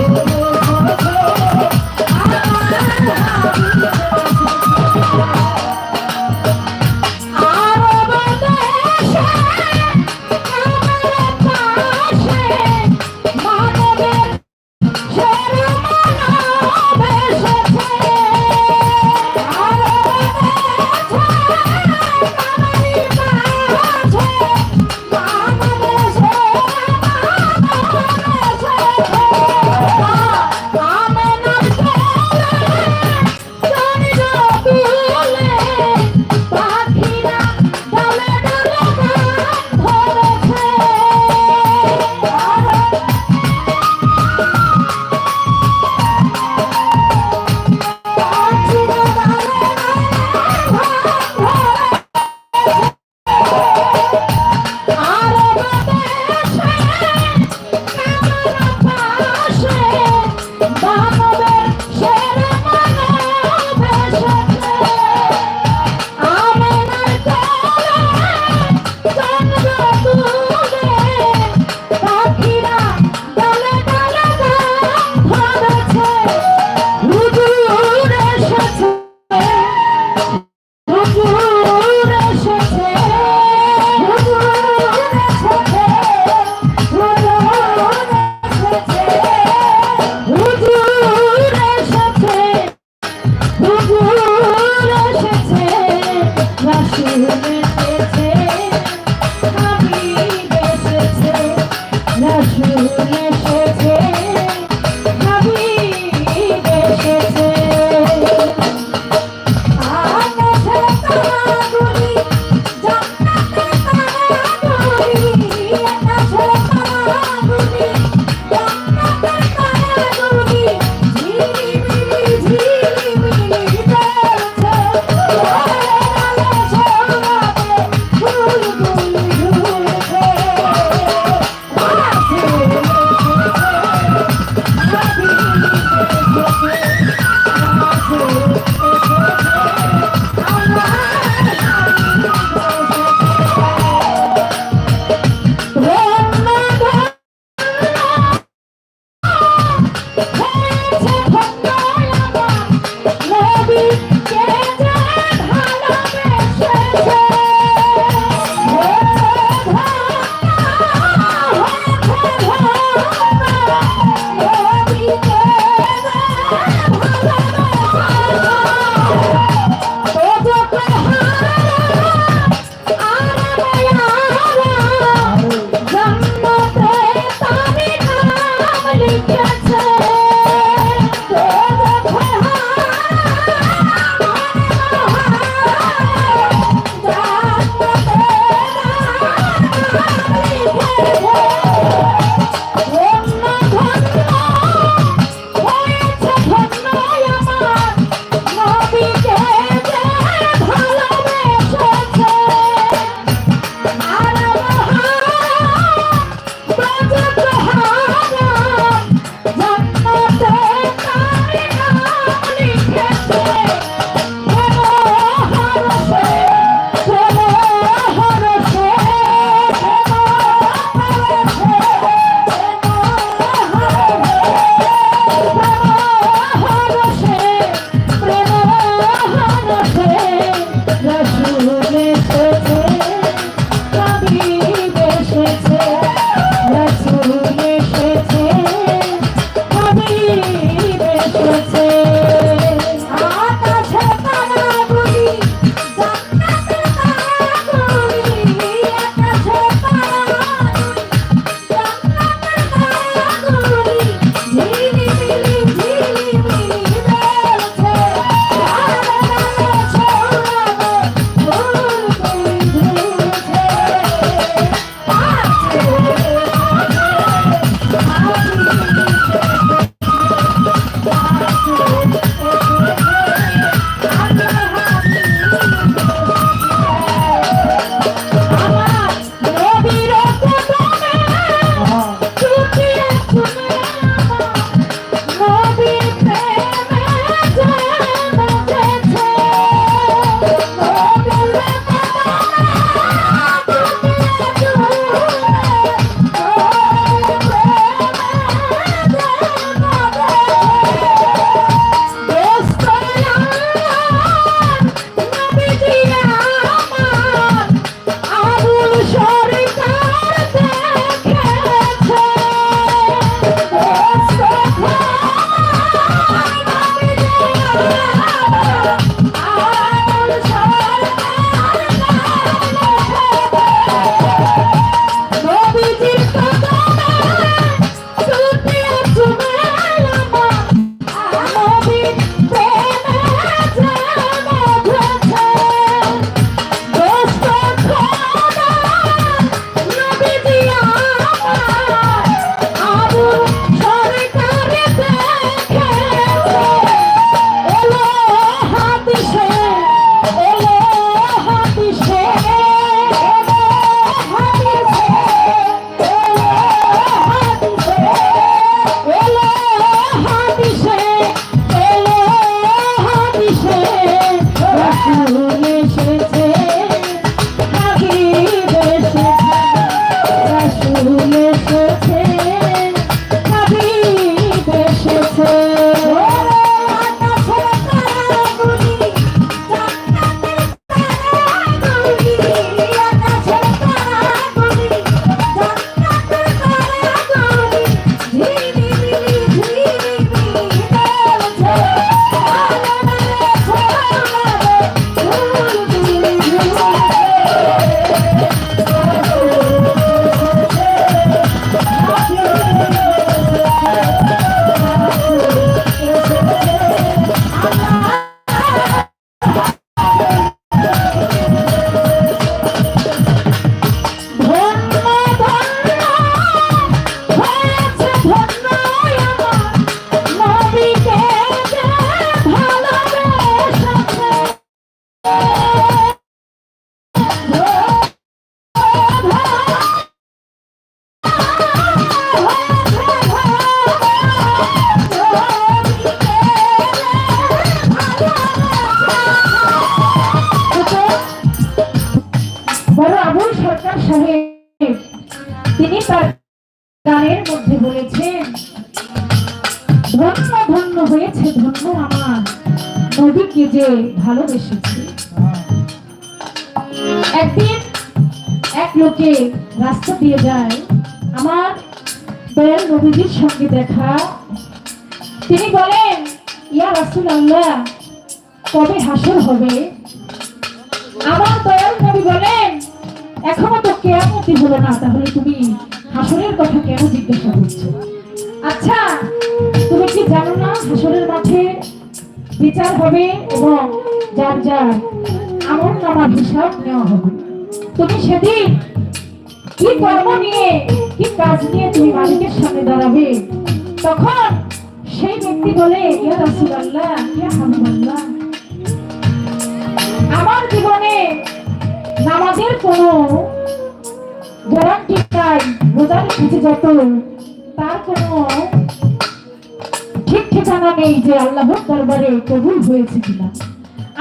Oh, ধন্য ধন্য হয়েছে ধন্য আমার। নদীকে যে ভালোবেসেছে। একদিন এক লোকে রাস্তা দিয়ে যায়। আমার দয়াল নবীজির সঙ্গে দেখা। তিনি বলেন, ইয়া রাসুল আল্লাহ কবে হাসর হবে? আমার দয়াল নবী বলেন, এখনও তো কেয়ামতি হলো না, তাহলে তুমি হাসরের কথা কেন জিজ্ঞাসা করছ? আচ্ছা কি জানো না হাসরের মাঠে বিচার হবে এবং যার যার আমল নামার হিসাব নেওয়া হবে। তুমি সেদিন কি কর্ম নিয়ে, কি কাজ নিয়ে তুমি মালিকের সামনে দাঁড়াবে? তখন সেই ব্যক্তি বলে আমার জীবনে নামাজের কোনো গ্যারান্টি নাই, রোজার খুঁজে যত, তার কোনো ঠিকানা নেই যে আল্লাহর দরবারে কবুল হয়েছে কিনা?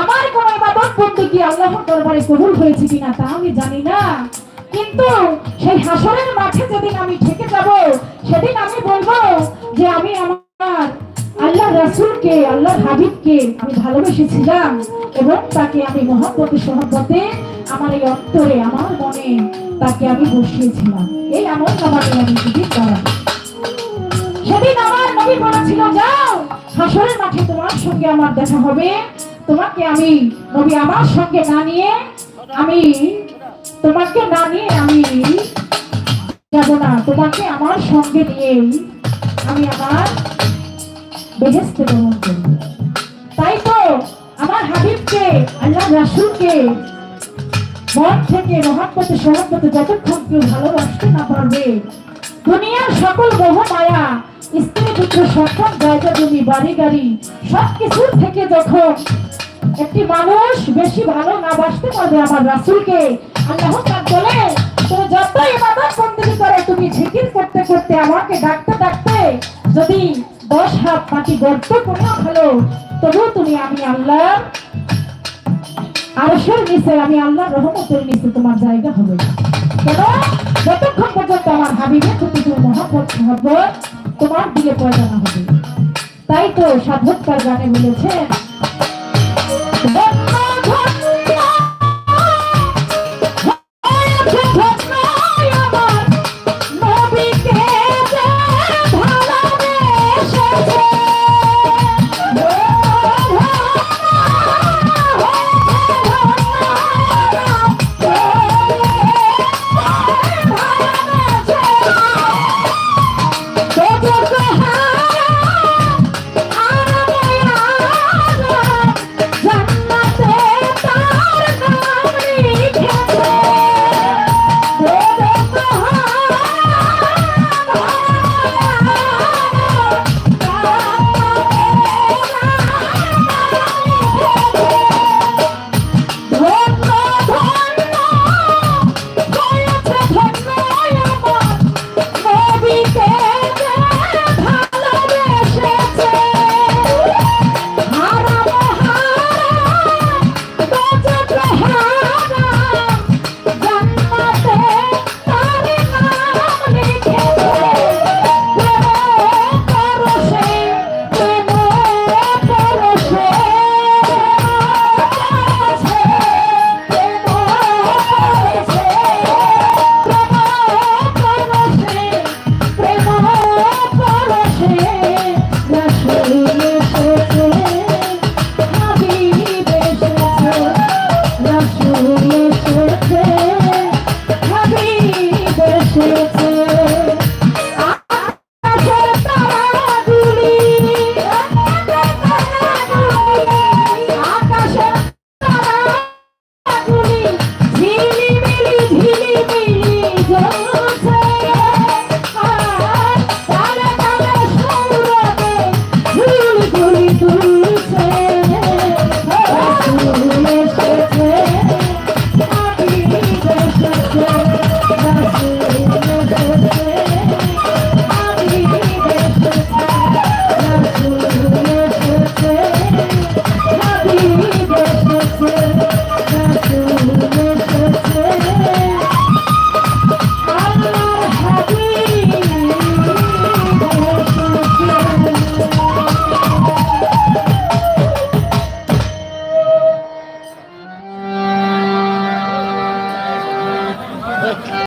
আমার কোন ইবাদত করতে কি আল্লাহর দরবারে কবুল হয়েছে কিনা তা আমি জানি না। কিন্তু সেই হাসরের মাঠে যেদিন আমি যাব, সেদিন আমি বলব যে আমি আমার আল্লাহ রাসূলকে আল্লাহ হাবিবকে আমি ভালোবেসেছিলাম এবং তাকে আমি মহব্বতে সহব্বতে আমার এই অন্তরে, আমার মনে তাকে আমি বসিয়েছিলাম। এই নামাকে আমি সেদিন আমার নবী বলেছিল, যাও হাসরের মাঠে তোমার সঙ্গে আমার দেখা হবে। তোমাকে আমি নবী আমার সঙ্গে না নিয়ে আমি তোমাকে না নিয়ে আমি যাব না। তোমাকে আমার সঙ্গে নিয়ে আমি আমার বেহেস্তে গ্রহণ করব। তাই তো আমার হাবিবকে আল্লাহ রাসূলকে মন থেকে, মহাব্বতে, সহাব্বতে যতক্ষণ কেউ ভালোবাসতে না পারবে, দুনিয়ার সকল মোহ মায়া স্ত্রী পুত্র সক্ষম জায়গা জমি, বাড়ি, গাড়ি থেকে যখন একটি মানুষ বেশি ভালো না বাসতে পারবে আমার রাসূলকে, আল্লাহ পাক বলে তুমি করে, তুমি করতে করতে আমাকে ডাকতে ডাকতে যদি দশ হাত মাটি গর্ত করে ফেলো তবুও তুমি আমি আল্লাহ আরশের নিচে, আমি আল্লাহ রহমতের নিচে তোমার জায়গা হবে। কেন? যতক্ষণ পর্যন্ত আমার প্রতি তুমি মহাপত মহাপত তোমার বিয়ে পয়সা না হবে। তাই তো সাধক তার গানে বলেছেন